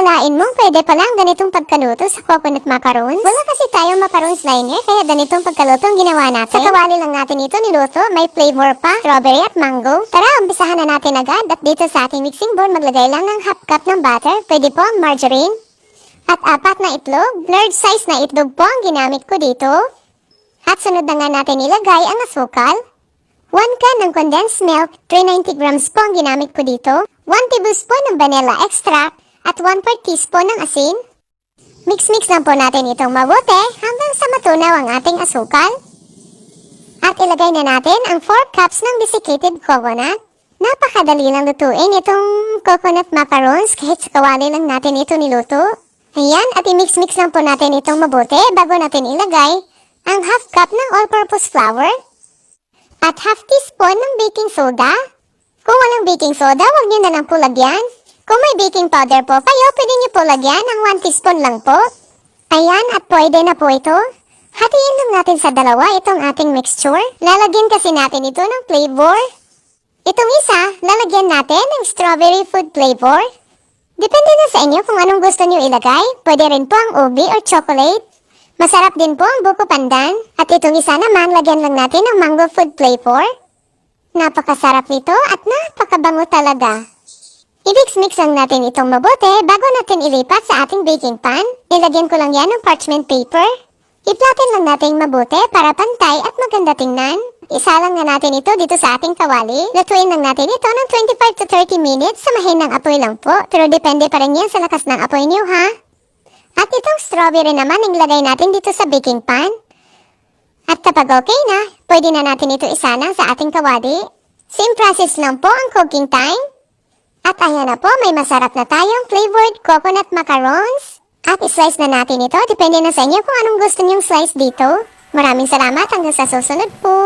Akalain mong pwede pala ang ganitong pagkaluto sa coconut macarons? Wala kasi tayong macarons liner, kaya ganitong pagkaluto ang ginawa natin. Sa kawali lang natin ito niluto, may flavor pa, strawberry at mango. Tara, umpisahan na natin agad at dito sa ating mixing bowl maglagay lang ng half cup ng butter, pwede po ang margarine, at apat na itlog, large size na itlog po ang ginamit ko dito. At sunod na nga natin ilagay ang asukal, 1 can ng condensed milk, 390 grams po ang ginamit ko dito, 1 tablespoon ng vanilla extract, at 1 4 teaspoon ng asin. Mix-mix lang po natin itong mabuti hanggang sa matunaw ang ating asukal. At ilagay na natin ang 4 cups ng desiccated coconut. Napakadali lang lutuin itong coconut macarons kahit sa kawali lang natin ito niluto. Ayan, at i-mix-mix lang po natin itong mabuti bago natin ilagay ang half cup ng all-purpose flour at half teaspoon ng baking soda. Kung walang baking soda, huwag niyo na lang po lagyan. Kung may baking powder po kayo, pwede niyo po lagyan ng 1 teaspoon lang po. Ayan, at pwede na po ito. Hatiin lang natin sa dalawa itong ating mixture. Lalagyan kasi natin ito ng flavor. Itong isa, lalagyan natin ng strawberry food flavor. Depende na sa inyo kung anong gusto niyo ilagay. Pwede rin po ang ubi or chocolate. Masarap din po ang buko pandan. At itong isa naman, lagyan lang natin ng mango food flavor. Napakasarap nito at napakabango talaga. I-mix-mix lang natin itong mabuti bago natin ilipat sa ating baking pan. Ilagyan ko lang yan ng parchment paper. I-flatten lang natin mabuti para pantay at maganda tingnan. Isa lang na natin ito dito sa ating kawali. Lutuin lang natin ito ng 25 to 30 minutes sa mahinang apoy lang po. Pero depende pa rin yan sa lakas ng apoy niyo ha. At itong strawberry naman ilagay natin dito sa baking pan. At kapag okay na, pwede na natin ito isana sa ating kawali. Same process lang po ang cooking time. At ayan na po, may masarap na tayong flavored coconut macarons. At islice na natin ito, depende na sa inyo kung anong gusto niyong slice dito. Maraming salamat hanggang sa susunod po.